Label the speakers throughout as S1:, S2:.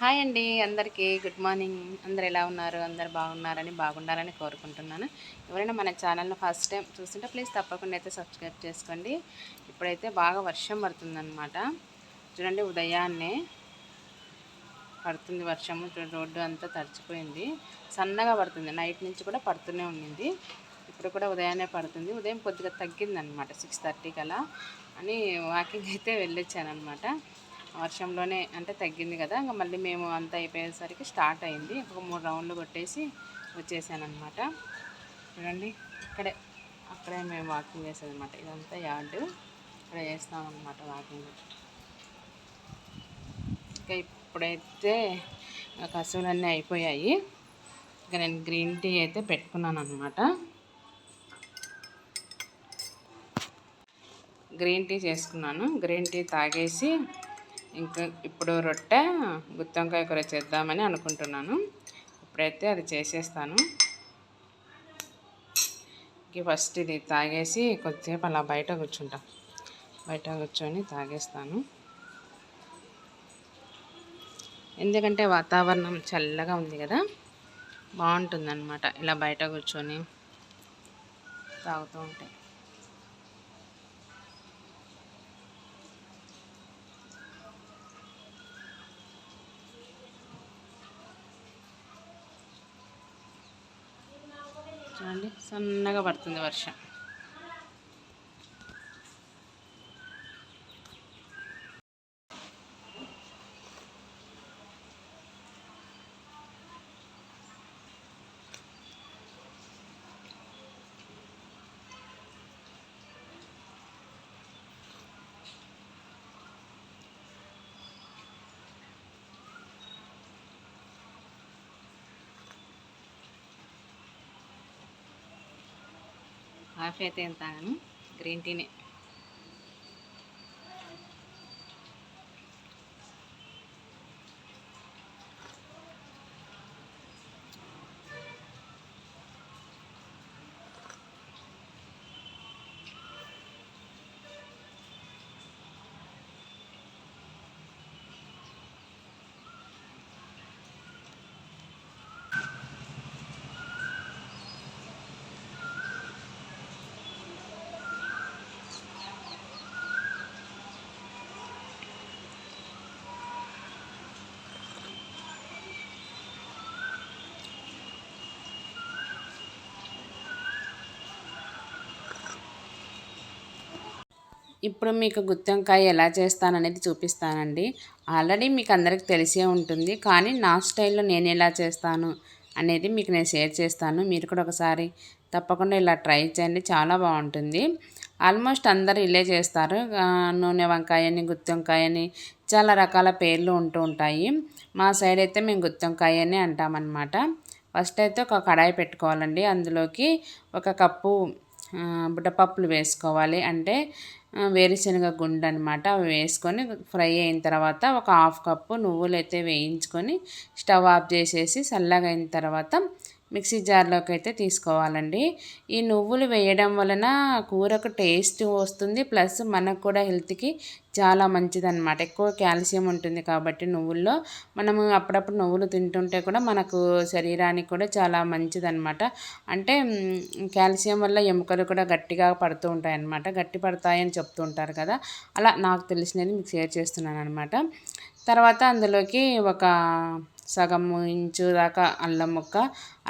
S1: Hi అండి అందరికీ good morning. అందరు ఎలా ఉన్నారు? అందరు బాగున్నారని బాగుండాలని కోరుకుంటున్నాను. ఎవరైనా మన ఛానల్ని ఫస్ట్ టైం చూస్తుంటే ప్లీజ్ తప్పకుండా అయితే సబ్స్క్రైబ్ చేసుకోండి. ఇప్పుడైతే బాగా వర్షం పడుతుందన్నమాట. చూడండి ఉదయాన్నే పడుతుంది వర్షము. రోడ్డు అంతా తడిచిపోయింది. సన్నగా పడుతుంది. నైట్ నుంచి కూడా పడుతూనే ఉండింది. ఇప్పుడు కూడా ఉదయాన్నే పడుతుంది. ఉదయం కొద్దిగా తగ్గిందనమాట సిక్స్ థర్టీకి అలా అని వాకింగ్ అయితే వెళ్ళొచ్చాను అనమాట వర్షంలోనే అంటే తగ్గింది కదా ఇంకా మళ్ళీ మేము అంతా అయిపోయేసరికి స్టార్ట్ అయింది. ఒక మూడు రౌండ్లు కొట్టేసి వచ్చేసాను అనమాట చూడండి ఇక్కడే అక్కడే మేము వాకింగ్ చేసేది అనమాట ఇదంతా యార్డు ఇక్కడ చేస్తామన్నమాట వాకింగ్. ఇంకా ఇప్పుడైతే కసువులన్నీ అయిపోయాయి. ఇంకా నేను గ్రీన్ టీ అయితే పెట్టుకున్నాను అనమాట గ్రీన్ టీ చేసుకున్నాను. గ్రీన్ టీ తాగేసి ఇంకా ఇప్పుడు రొట్టె గుత్తొంకాయ కూర చేద్దామని అనుకుంటున్నాను. ఇప్పుడైతే అది చేసేస్తాను. ఫస్ట్ ఇది తాగేసి కొద్దిసేపు అలా బయట కూర్చుంటాం. బయట కూర్చొని తాగేస్తాను. ఎందుకంటే వాతావరణం చల్లగా ఉంది కదా బాగుంటుందన్నమాట. ఇలా బయట కూర్చొని తాగుతూ ఉంటాయి చూడండి సన్నగా పడుతుంది వర్షం. కాఫీ అయితే ఎంత తాగాను గ్రీన్ టీనే. ఇప్పుడు మీకు గుత్తొంకాయ ఎలా చేస్తాననేది చూపిస్తానండి. ఆల్రెడీ మీకు అందరికి తెలిసే ఉంటుంది. కానీ నా స్టైల్లో నేను ఎలా చేస్తాను అనేది మీకు నేను షేర్ చేస్తాను. మీరు కూడా ఒకసారి తప్పకుండా ఇలా ట్రై చేయండి. చాలా బాగుంటుంది. ఆల్మోస్ట్ అందరు ఇలే చేస్తారు. నూనె వంకాయని గుత్తొంకాయని చాలా రకాల పేర్లు ఉంటూ ఉంటాయి. మా సైడ్ అయితే మేము గుత్తొంకాయని అంటామన్నమాట. ఫస్ట్ అయితే ఒక కడాయి పెట్టుకోవాలండి. అందులోకి ఒక కప్పు బుట్టపప్పులు వేసుకోవాలి. అంటే వేరుశనగ గుండు అనమాట అవి వేసుకొని ఫ్రై అయిన తర్వాత ఒక హాఫ్ కప్పు నువ్వులు అయితే వేయించుకొని స్టవ్ ఆఫ్ చేసేసి చల్లగా అయిన తర్వాత మిక్సీ జార్లోకి అయితే తీసుకోవాలండి. ఈ నువ్వులు వేయడం వలన కూరకు టేస్ట్ వస్తుంది ప్లస్ మనకు కూడా హెల్త్కి చాలా మంచిదన్నమాట. ఎక్కువ కాల్షియం ఉంటుంది కాబట్టి నువ్వుల్లో. మనము అప్పుడప్పుడు నువ్వులు తింటుంటే కూడా మనకు శరీరానికి కూడా చాలా మంచిదన్నమాట. అంటే కాల్షియం వల్ల ఎముకలు కూడా గట్టిగా పడుతూ ఉంటాయన్నమాట. గట్టి పడతాయని చెప్తూ ఉంటారు కదా. అలా నాకు తెలిసినది మీకు షేర్ చేస్తున్నాను అనమాట తర్వాత అందులోకి ఒక సగం ఇంచు దాకా అల్లం ముక్క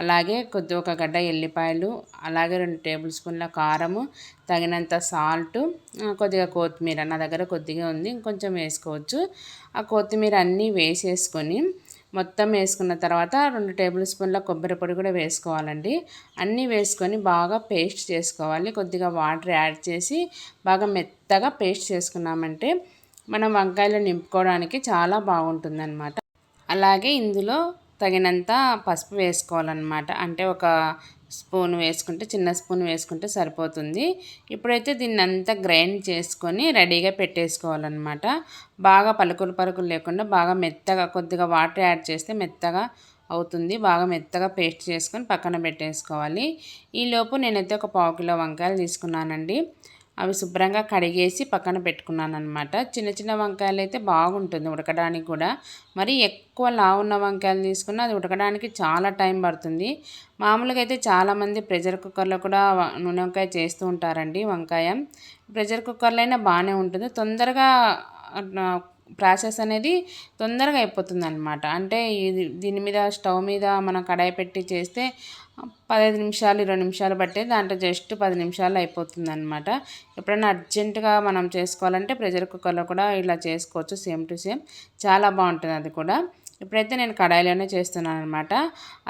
S1: అలాగే కొద్ది ఒక గడ్డ ఎల్లిపాయలు అలాగే రెండు టేబుల్ స్పూన్ల కారము తగినంత సాల్ట్ కొద్దిగా కొత్తిమీర. నా దగ్గర కొద్దిగా ఉంది ఇంకొంచెం వేసుకోవచ్చు. ఆ కొత్తిమీర అన్నీ వేసేసుకొని మొత్తం వేసుకున్న తర్వాత రెండు టేబుల్ స్పూన్ల కొబ్బరి పొడి కూడా వేసుకోవాలండి. అన్నీ వేసుకొని బాగా పేస్ట్ చేసుకోవాలి. కొద్దిగా వాటర్ యాడ్ చేసి బాగా మెత్తగా పేస్ట్ చేసుకున్నామంటే మనం వంకాయలు నింపుకోవడానికి చాలా బాగుంటుందన్నమాట. అలాగే ఇందులో తగినంత పసుపు వేసుకోవాలన్నమాట. అంటే ఒక స్పూన్ వేసుకుంటే చిన్న స్పూన్ వేసుకుంటే సరిపోతుంది. ఇప్పుడైతే దీన్ని అంతా గ్రైండ్ చేసుకొని రెడీగా పెట్టేసుకోవాలన్నమాట. బాగా పలుకులు పలుకులు లేకుండా బాగా మెత్తగా కొద్దిగా వాటర్ యాడ్ చేస్తే మెత్తగా అవుతుంది. బాగా మెత్తగా పేస్ట్ చేసుకొని పక్కన పెట్టేసుకోవాలి. ఈలోపు నేనైతే ఒక పావు కిలో వంకాయలు తీసుకున్నానండి. అవి శుభ్రంగా కడిగేసి పక్కన పెట్టుకున్నాను అనమాట చిన్న చిన్న వంకాయలు అయితే బాగుంటుంది ఉడకడానికి కూడా. మరి ఎక్కువ లావున్న వంకాయలు తీసుకున్న అది ఉడకడానికి చాలా టైం పడుతుంది. మామూలుగా అయితే చాలామంది ప్రెషర్ కుక్కర్లో కూడా నూనె వంకాయ చేస్తూ ఉంటారండి వంకాయ. ప్రెషర్ కుక్కర్లో అయినా బాగానే ఉంటుంది. తొందరగా ప్రాసెస్ అనేది తొందరగా అయిపోతుంది అనమాట అంటే ఇది దీని మీద స్టవ్ మీద మనం కడాయి పెట్టి చేస్తే పదహైదు నిమిషాలు ఇరవై నిమిషాలు పట్టే దాంట్లో జస్ట్ పది నిమిషాలు అయిపోతుంది అనమాట ఎప్పుడైనా అర్జెంటుగా మనం చేసుకోవాలంటే ప్రెషర్ కుక్కర్లో కూడా ఇలా చేసుకోవచ్చు సేమ్ టు సేమ్. చాలా బాగుంటుంది అది కూడా. ఇప్పుడైతే నేను కడాయిలోనే చేస్తున్నాను అనమాట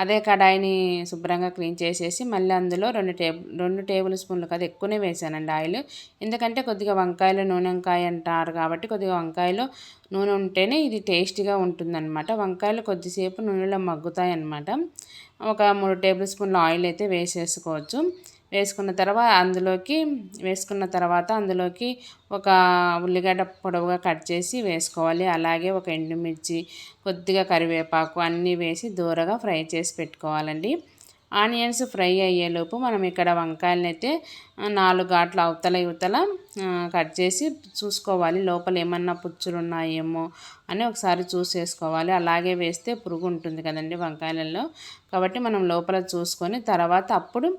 S1: అదే కడాయిని శుభ్రంగా క్లీన్ చేసేసి మళ్ళీ అందులో రెండు టేబుల్ రెండు టేబుల్ స్పూన్లు కదా ఎక్కువనే వేసానండి ఆయిల్. ఎందుకంటే కొద్దిగా వంకాయలు నూనె వంకాయ అంటారు కాబట్టి కొద్దిగా వంకాయలు నూనె ఉంటేనే ఇది టేస్టీగా ఉంటుందన్నమాట. వంకాయలు కొద్దిసేపు నూనెలో మగ్గుతాయి అన్నమాట ఒక మూడు టేబుల్ స్పూన్ల ఆయిల్ అయితే వేసేసుకోవచ్చు. వేసుకున్న తర్వాత అందులోకి వేసుకున్న తర్వాత అందులోకి ఒక ఉల్లిగడ్డ పొడవుగా కట్ చేసి వేసుకోవాలి. అలాగే ఒక ఎండుమిర్చి కొద్దిగా కరివేపాకు అన్నీ వేసి దూరగా ఫ్రై చేసి పెట్టుకోవాలండి. ఆనియన్స్ ఫ్రై అయ్యేలోపు మనం ఇక్కడ వంకాయలను అయితే నాలుగు ఘాట్ల అవతల ఇవతల కట్ చేసి చూసుకోవాలి. లోపల ఏమన్నా పుచ్చులు ఉన్నాయేమో అని ఒకసారి చూసేసుకోవాలి. అలాగే వేస్తే పురుగు ఉంటుంది కదండి వంకాయలలో. కాబట్టి మనం లోపల చూసుకొని తర్వాత అప్పుడు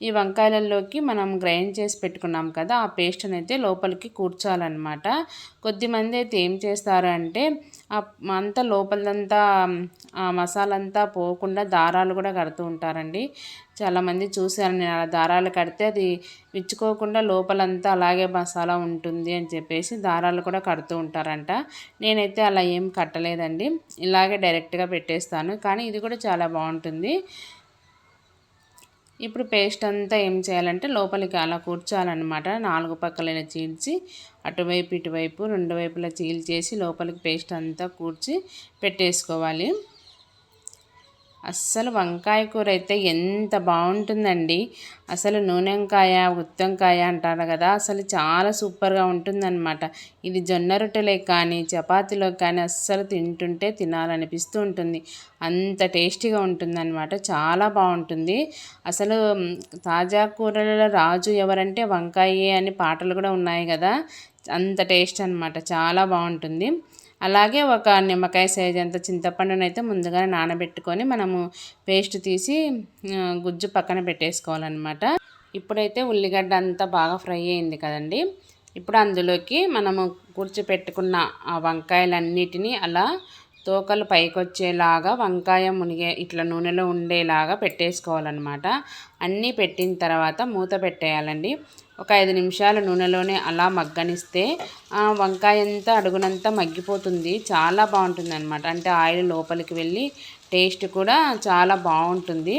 S1: ఈ వంకాయలలోకి మనం గ్రైండ్ చేసి పెట్టుకున్నాం కదా ఆ పేస్ట్ అయితే లోపలికి కూర్చోాలన్నమాట. కొద్దిమంది అయితే ఏం చేస్తారు అంటే అంతా లోపలంతా మసాలా అంతా పోకుండా దారాలు కూడా కడుతూ ఉంటారండి. చాలామంది చూశాను నేను అలా దారాలు కడితే అది విచ్చుకోకుండా లోపలంతా అలాగే మసాలా ఉంటుంది అని చెప్పేసి దారాలు కూడా కడుతూ ఉంటారంట. నేనైతే అలా ఏం కట్టలేదండి. ఇలాగే డైరెక్ట్గా పెట్టేస్తాను. కానీ ఇది కూడా చాలా బాగుంటుంది. ఇప్పుడు పేస్ట్ అంతా ఏం చేయాలంటే లోపలికి అలా కూర్చోాలన్నమాట. నాలుగు పక్కలైన చీల్చి అటువైపు ఇటువైపు రెండు వైపులా చీల్చేసి లోపలికి పేస్ట్ అంతా కూర్చి పెట్టేసుకోవాలి. అస్సలు వంకాయ కూర అయితే ఎంత బాగుంటుందండి. అసలు నూనెంకాయ ఉత్తంకాయ అంటారు కదా అసలు చాలా సూపర్గా ఉంటుందన్నమాట. ఇది జొన్న రొట్టెలే కానీ చపాతీలో కానీ అస్సలు తింటుంటే తినాలనిపిస్తూ ఉంటుంది. అంత టేస్టీగా ఉంటుందన్నమాట. చాలా బాగుంటుంది. అసలు తాజా కూరలలో రాజు ఎవరంటే వంకాయ అని పాటలు కూడా ఉన్నాయి కదా అంత టేస్ట్ అనమాట చాలా బాగుంటుంది. అలాగే ఒక నిమ్మకాయ సైజ్ అంత చింతపండును అయితే ముందుగా నానబెట్టుకొని మనము పేస్ట్ తీసి గుజ్జు పక్కన పెట్టేసుకోవాలన్నమాట. ఇప్పుడైతే ఉల్లిగడ్డ అంతా బాగా ఫ్రై అయింది కదండి. ఇప్పుడు అందులోకి మనము కూర్చిపెట్టుకున్న ఆ వంకాయలన్నిటినీ అలా తోకలు పైకొచ్చేలాగా వంకాయ మునిగే ఇట్లా నూనెలో ఉండేలాగా పెట్టేసుకోవాలన్నమాట. అన్నీ పెట్టిన తర్వాత మూత పెట్టేయాలండి. ఒక ఐదు నిమిషాలు నూనెలోనే అలా మగ్గనిస్తే వంకాయ అంతా అడుగునంతా మగ్గిపోతుంది. చాలా బాగుంటుంది అనమాట అంటే ఆయిల్ లోపలికి వెళ్ళి టేస్ట్ కూడా చాలా బాగుంటుంది.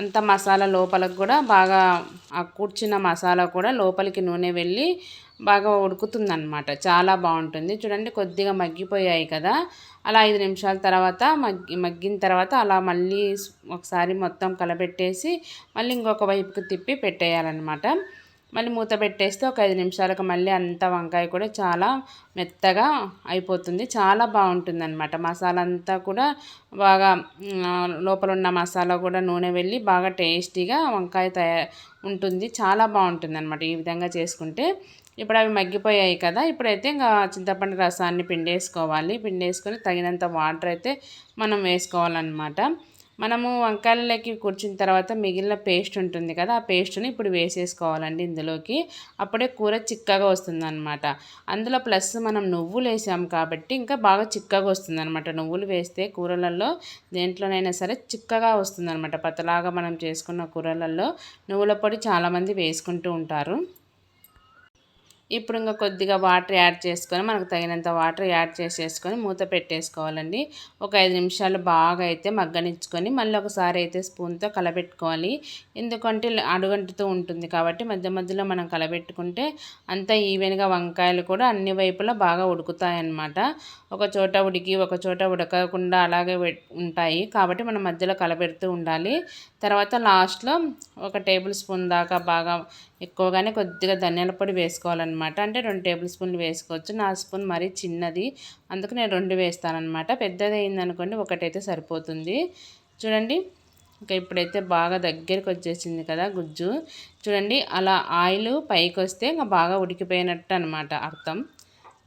S1: అంత మసాలా లోపలికి కూడా బాగా ఆ కూర్చున్న మసాలా కూడా లోపలికి నూనె వెళ్ళి బాగా ఉడుకుతుందన్నమాట. చాలా బాగుంటుంది. చూడండి కొద్దిగా మగ్గిపోయాయి కదా. అలా ఐదు నిమిషాల తర్వాత మగ్గి మగ్గిన తర్వాత అలా మళ్ళీ ఒకసారి మొత్తం కలబెట్టేసి మళ్ళీ ఇంకొక వైపుకి తిప్పి పెట్టేయాలన్నమాట. మళ్ళీ మూత పెట్టేస్తే ఒక ఐదు నిమిషాలకు మళ్ళీ అంత వంకాయ కూడా చాలా మెత్తగా అయిపోతుంది. చాలా బాగుంటుంది అనమాట మసాలా అంతా కూడా బాగా లోపల ఉన్న మసాలా కూడా నూనె వెళ్ళి బాగా టేస్టీగా వంకాయ తయారు ఉంటుంది. చాలా బాగుంటుంది అనమాట ఈ విధంగా చేసుకుంటే. ఇప్పుడు అవి మగ్గిపోయాయి కదా ఇప్పుడైతే ఇంకా చింతపండు రసాన్ని పిండేసుకోవాలి. పిండేసుకొని తగినంత వాటర్ అయితే మనం వేసుకోవాలన్నమాట. మనము వంకాయలకి కూర్చిన తర్వాత మిగిలిన పేస్ట్ ఉంటుంది కదా ఆ పేస్ట్ని ఇప్పుడు వేసేసుకోవాలండి ఇందులోకి. అప్పుడే కూర చిక్కగా వస్తుందన్నమాట. అందులో ప్లస్ మనం నువ్వులు వేసాం కాబట్టి ఇంకా బాగా చిక్కగా వస్తుందన్నమాట. నువ్వులు వేస్తే కూరలలో దేంట్లోనైనా సరే చిక్కగా వస్తుందన్నమాట. పతలాగా మనం చేసుకున్న కూరలలో నువ్వుల పొడి చాలామంది వేసుకుంటూ ఉంటారు. ఇప్పుడు ఇంకా కొద్దిగా వాటర్ యాడ్ చేసుకొని మనకు తగినంత వాటర్ యాడ్ చేసేసుకొని మూత పెట్టేసుకోవాలండి. ఒక ఐదు నిమిషాలు బాగా అయితే మగ్గనిచ్చుకొని మళ్ళీ ఒకసారి అయితే స్పూన్తో కలబెట్టుకోవాలి. ఎందుకంటే అడుగంటుతూ ఉంటుంది కాబట్టి మధ్య మధ్యలో మనం కలబెట్టుకుంటే అంత ఈవెన్గా వంకాయలు కూడా అన్ని వైపులా బాగా ఉడుకుతాయన్నమాట. ఒక చోట ఉడికి ఒక చోట ఉడకకుండా అలాగే ఉంటాయి కాబట్టి మనం మధ్యలో కలబెడుతూ ఉండాలి. తర్వాత లాస్ట్లో ఒక టేబుల్ స్పూన్ దాకా బాగా ఎక్కువగానే కొద్దిగా ధనియాల పొడి వేసుకోవాలన్నమాట. అంటే రెండు టేబుల్ స్పూన్లు వేసుకోవచ్చు. నా స్పూన్ మరీ చిన్నది. అందుకు నేను రెండు వేస్తానమాట పెద్దది అయిందనుకోండి ఒకటైతే సరిపోతుంది. చూడండి. ఇంకా ఇప్పుడైతే బాగా దగ్గరికి వచ్చేసింది కదా గుజ్జు. చూడండి. అలా ఆయిల్ పైకి వస్తే ఇంకా బాగా ఉడికిపోయినట్టు అనమాట అర్థం.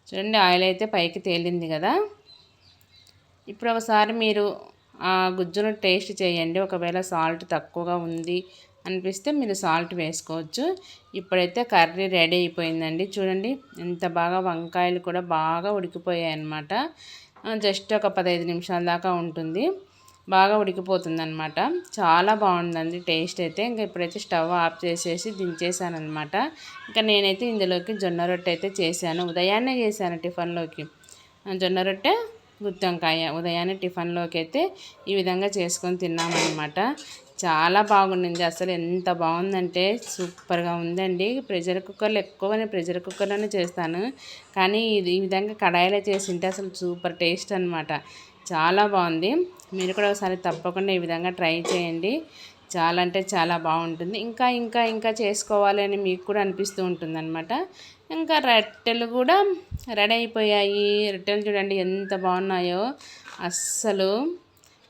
S1: చూడండి. ఆయిల్ అయితే పైకి తేలింది కదా. ఇప్పుడు ఒకసారి మీరు ఆ గుజ్జును టేస్ట్ చేయండి. ఒకవేళ సాల్ట్ తక్కువగా ఉంది అనిపిస్తే మీరు సాల్ట్ వేసుకోవచ్చు. ఇప్పుడైతే కర్రీ రెడీ అయిపోయిందండి. చూడండి ఎంత బాగా వంకాయలు కూడా బాగా ఉడికిపోయాయి అన్నమాట. జస్ట్ ఒక పదహైదు నిమిషాల దాకా ఉంటుంది. బాగా ఉడికిపోతుంది అనమాట చాలా బాగుందండి టేస్ట్ అయితే. ఇంకా ఇప్పుడైతే స్టవ్ ఆఫ్ చేసేసి దించేసాను అనమాట ఇంకా నేనైతే ఇందులోకి జొన్న రొట్టె అయితే చేశాను. ఉదయాన్నే చేశాను టిఫిన్లోకి. జొన్న రొట్టె గుత్తంకాయ. ఉదయాన్నే టిఫిన్లోకి అయితే ఈ విధంగా చేసుకొని తిన్నామన్నమాట. చాలా బాగుండింది అసలు ఎంత బాగుందంటే సూపర్గా ఉందండి. ప్రెషర్ కుక్కర్లో ఎక్కువ నేను ప్రెషర్ కుక్కర్లోనే చేస్తాను. కానీ ఇది ఈ విధంగా కడాయిలో చేసింటే అసలు సూపర్ టేస్ట్ అనమాట చాలా బాగుంది. మీరు కూడా ఒకసారి తప్పకుండా ఈ విధంగా ట్రై చేయండి. చాలా అంటే చాలా బాగుంటుంది. ఇంకా ఇంకా ఇంకా చేసుకోవాలి అని మీకు కూడా అనిపిస్తూ ఉంటుందనమాట ఇంకా రొట్టెలు కూడా రెడీ అయిపోయాయి. రొట్టెలు చూడండి ఎంత బాగున్నాయో. అస్సలు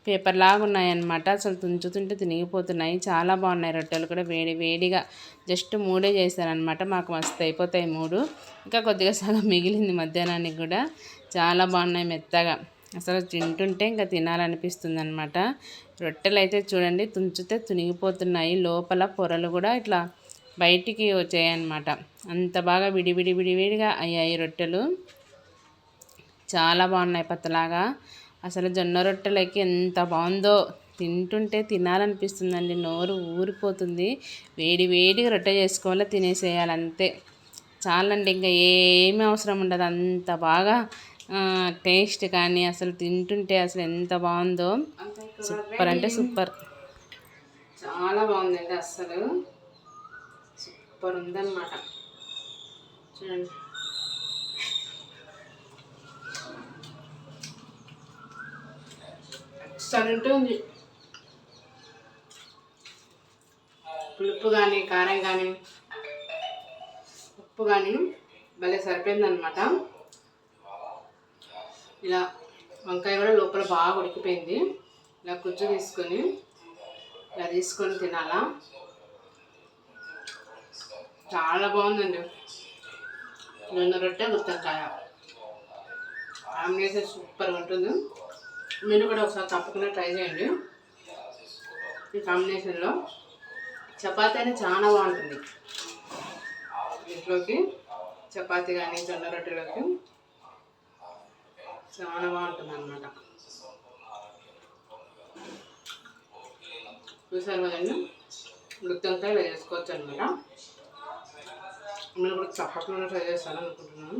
S1: పేపర్ లాగా ఉన్నాయన్నమాట. అసలు తుంచుతుంటే తినిగిపోతున్నాయి. చాలా బాగున్నాయి రొట్టెలు కూడా వేడి వేడిగా. జస్ట్ మూడే చేశారనమాట మాకు మస్తు అయిపోతాయి మూడు. ఇంకా కొద్దిగా సగం మిగిలింది మధ్యాహ్నానికి కూడా. చాలా బాగున్నాయి మెత్తగా. అసలు తింటుంటే ఇంకా తినాలనిపిస్తుంది అనమాట రొట్టెలు అయితే చూడండి తుంచితే తునిగిపోతున్నాయి. లోపల పొరలు కూడా ఇట్లా బయటికి వచ్చాయన్నమాట. అంత బాగా విడివిడి విడివిడిగా అయ్యాయి రొట్టెలు. చాలా బాగున్నాయి పత్తలాగా అసలు జొన్న రొట్టెలకి ఎంత బాగుందో. తింటుంటే తినాలనిపిస్తుందండి. నోరు ఊరిపోతుంది. వేడి వేడిగా రొట్టె చేసుకోవాలి తినేసేయాలి అంతే. చాలండి ఇంకా ఏమీ అవసరం ఉండదు. అంత బాగా టేస్ట్ కానీ అసలు తింటుంటే అసలు ఎంత బాగుందో. సూపర్ అంటే సూపర్. చాలా బాగుందండి అసలు. సూపర్ ఉందన్నమాట. చూడండి. ఎక్సలెంట్ పులుపు కానీ కారం కానీ ఉప్పు కానీ భలే సరిపోయిందనమాట ఇలా వంకాయ కూడా లోపల బాగా ఉడికిపోయింది. ఇలా కుజ్జు తీసుకొని ఇలా తీసుకొని తినాలా? చాలా బాగుందండి. జొన్న రొట్టె గుత్తకాయ కాంబినేషన్ సూపర్గా ఉంటుంది. మీరు కూడా ఒకసారి తప్పకుండా ట్రై చేయండి. ఈ కాంబినేషన్లో. చపాతీ అనేది చాలా బాగుంటుంది. ఇంట్లోకి చపాతీ కానీ జొన్న రొట్టెలోకి చాలా బాగుంటుంది అనమాట చూసారు కదండి? గుత్తంకాయ ఇలా చేసుకోవచ్చు అనమాట మీరు కూడా తప్పకుండా ట్రై చేస్తారనుకుంటున్నాను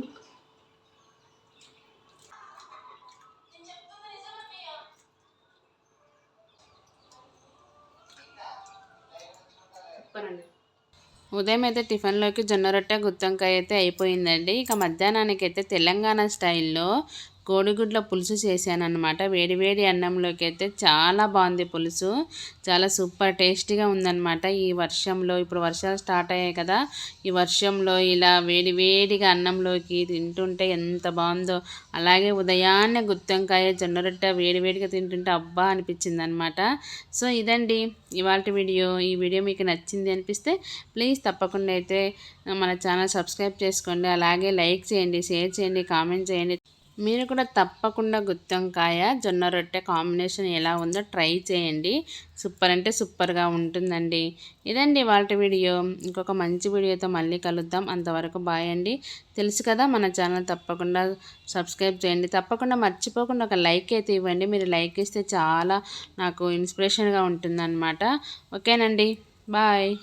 S1: ఉదయం అయితే టిఫిన్లోకి జొన్న రొట్టె గుత్తొంకాయ అయితే అయిపోయిందండి. ఇక మధ్యాహ్నానికి అయితే తెలంగాణ స్టైల్లో కోడిగుడ్ల పులుసు చేశాను వేడి వేడివేడి అన్నంలోకి అయితే చాలా బాగుంది పులుసు. చాలా సూపర్ టేస్టీగా ఉందన్నమాట ఈ వర్షంలో. ఇప్పుడు వర్షాలు స్టార్ట్ అయ్యాయి కదా. ఈ వర్షంలో ఇలా వేడి వేడిగా అన్నంలోకి తింటుంటే ఎంత బాగుందో. అలాగే ఉదయాన్నే గుత్తంకాయ జొన్న రొట్టె వేడివేడిగా తింటుంటే అబ్బా అనిపించింది అనమాట సో ఇదండి ఇవాళ వీడియో. ఈ వీడియో మీకు నచ్చింది అనిపిస్తే ప్లీజ్ తప్పకుండా అయితే మన ఛానల్ సబ్స్క్రైబ్ చేసుకోండి. అలాగే లైక్ చేయండి షేర్ చేయండి కామెంట్ చేయండి. మీరు కూడా తప్పకుండా గుత్తంకాయ జొన్న రొట్టె కాంబినేషన్ ఎలా ఉందో ట్రై చేయండి. సూపర్ అంటే సూపర్గా ఉంటుందండి. ఇదండి వాళ్ళ వీడియో. ఇంకొక మంచి వీడియోతో మళ్ళీ కలుద్దాం. అంతవరకు బాయ్ అండి. తెలుసు కదా మన ఛానల్ తప్పకుండా సబ్స్క్రైబ్ చేయండి. తప్పకుండా మర్చిపోకుండా ఒక లైక్ అయితే ఇవ్వండి. మీరు లైక్ ఇస్తే చాలా నాకు ఇన్స్పిరేషన్గా ఉంటుందన్నమాట. ఓకేనండి. బాయ్.